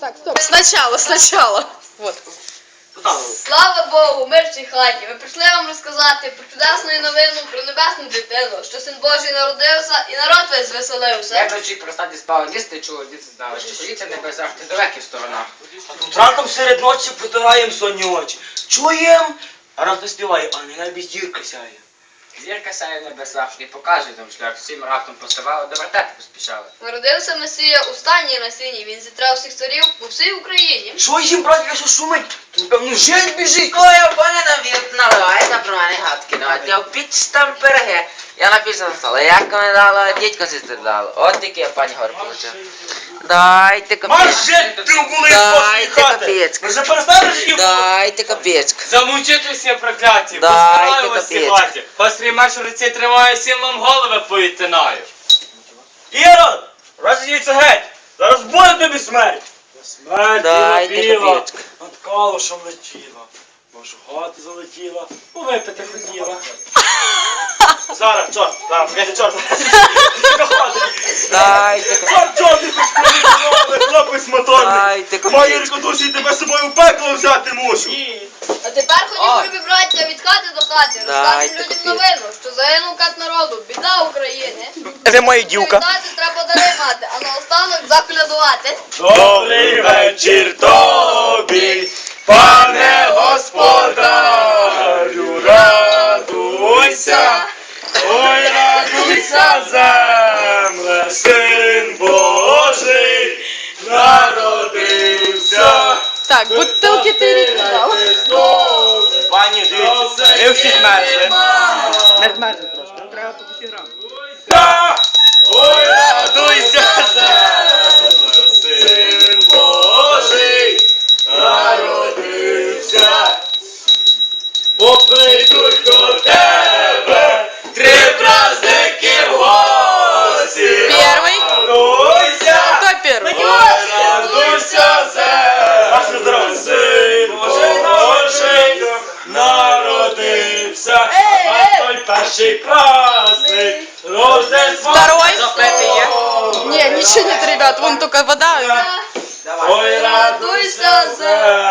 Так, стоп. Сначала, сначала. Вот. Слава Богу, мир в цій хаті. Ми прийшли вам розказати про чудесну новину про небесну дитину, що син Божий народився і народ весь звеселився. Як вночі перестати спали, діти чули, діти знали, що поліція не без завжди далекі в сторонах. А тут ранком серед ночі протираєм сонні очі. Чуєм? А раптом співає, а не небі зірка сяє. Зірка сяє в небесах і показує нам шлях. Всім раптом поставали, до вертепу поспішали. Народився Месія у стані на сині. Він зітрав всіх царів по всій Україні. Що їм, братка, що шумить? Тут, певно, жень біжить. Ой, пане навіть наливайте про мене гадки, давайте я піч там пироги. Я на столі, як мене дала, дідько сестри дала. От такі я пані гор получив. Дайте копійку. Марже, ти були Дайте хати. копійку. Ви вже перестанеш їм? Дайте копійку. Замучитися прокляті, Дайте постараюся копійку. хаті. Пострій меч в руці тримаю, всім вам голови повідтинаю. Ірод, розійдіться геть. Зараз буде тобі смерть. Смерть Дайте біла, копійку. над калушем летіла. Вашу хату залетіла, випити хотіла. Зараз, чорт, зараз, погоди, чорт. Дайте. Чорт, чорт, ти тут хлопець моторний. Дайте рікодуші тебе з собою в пекло взяти мушу. А тепер ходіть, любі браття, від хати до хати. Розказуйте Дайте людям копійку. новину, що загинув кат народу, біда України. Це моя дівка. Вітати треба дари мати, а наостанок заколядувати. Добрий вечір тобі, пане земле, син Божий, народився. Так, бутылки ты рік. Пані, дивіться, ви всі змерзли. Не змерзли трошки, нам треба по 5 грам. Перший праздник Рождество. Второй. Христова. Не, ничего нет, ребят, вон только вода. Ой, радуйся, земле, син